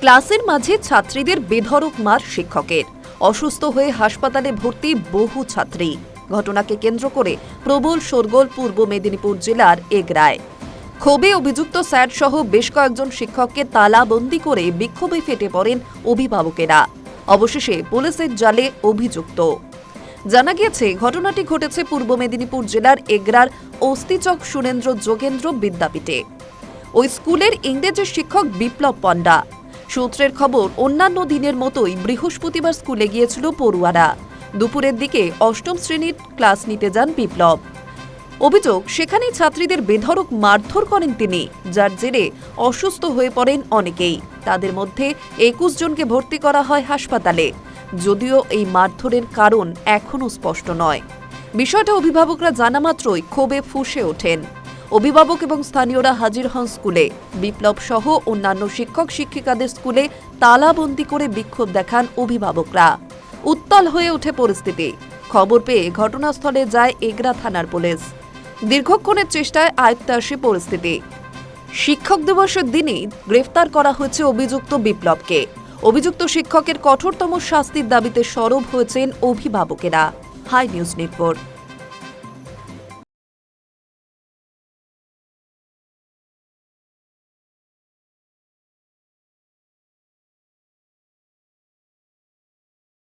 ক্লাসের মাঝে ছাত্রীদের বেধরক মার শিক্ষকের। অসুস্থ হয়ে হাসপাতালে ভর্তি বহু ছাত্রী। ঘটনাকে কেন্দ্র করে প্রবল শোরগোল পূর্ব মেদিনীপুর জেলার এগরায়। ক্ষোভে অভিযুক্ত স্যার সহ বেশ কয়েকজন শিক্ষককে তালাবন্দি করে বিক্ষোভে ফেটে পড়েন অভিভাবকেরা। অবশেষে পুলিশের জালে অভিযুক্ত। জানা গিয়েছে, ঘটনাটি ঘটেছে পূর্ব মেদিনীপুর জেলার এগরার অস্তিচক সুরেন্দ্র যোগেন্দ্র বিদ্যাপীঠে। ওই স্কুলের ইংরেজি শিক্ষক বিপ্লব পণ্ডা। সূত্রের খবর, অন্যান্য দিনের মতোই বৃহস্পতিবার স্কুলে গিয়েছিল পড়ুয়ারা। দুপুরের দিকে অষ্টম শ্রেণির ক্লাস নিতে যান বিপ্লব। অভিযোগ, সেখানেই ছাত্রীদের বেধড়ক মারধর করেন তিনি, যার জেরে অসুস্থ হয়ে পড়েন অনেকেই। তাদের মধ্যে একুশ জনকে ভর্তি করা হয় হাসপাতালে। যদিও এই মারধরের কারণ এখনও স্পষ্ট নয়। বিষয়টা অভিভাবকরা জানা মাত্রই ক্ষোভে ফুঁসে ওঠেন। অভিভাবক এবং স্থানীয়রা হাজির হন স্কুলে। বিপ্লব সহ অন্যান্য শিক্ষক শিক্ষিকাদের স্কুলে তালাবন্দি করে বিক্ষোভ দেখান অভিভাবকরা। উত্তাল হয়ে ওঠে পরিস্থিতি। খবর পেয়ে ঘটনাস্থলে যায় এগরা থানার পুলিশ। দীর্ঘক্ষণের চেষ্টায় আয়ত্তে আসে পরিস্থিতি। শিক্ষক দিবসের দিনই গ্রেফতার করা হয়েছে অভিযুক্ত বিপ্লবকে। অভিযুক্ত শিক্ষকের কঠোরতম শাস্তির দাবিতে সরব হয়েছেন অভিভাবকেরা। High news network.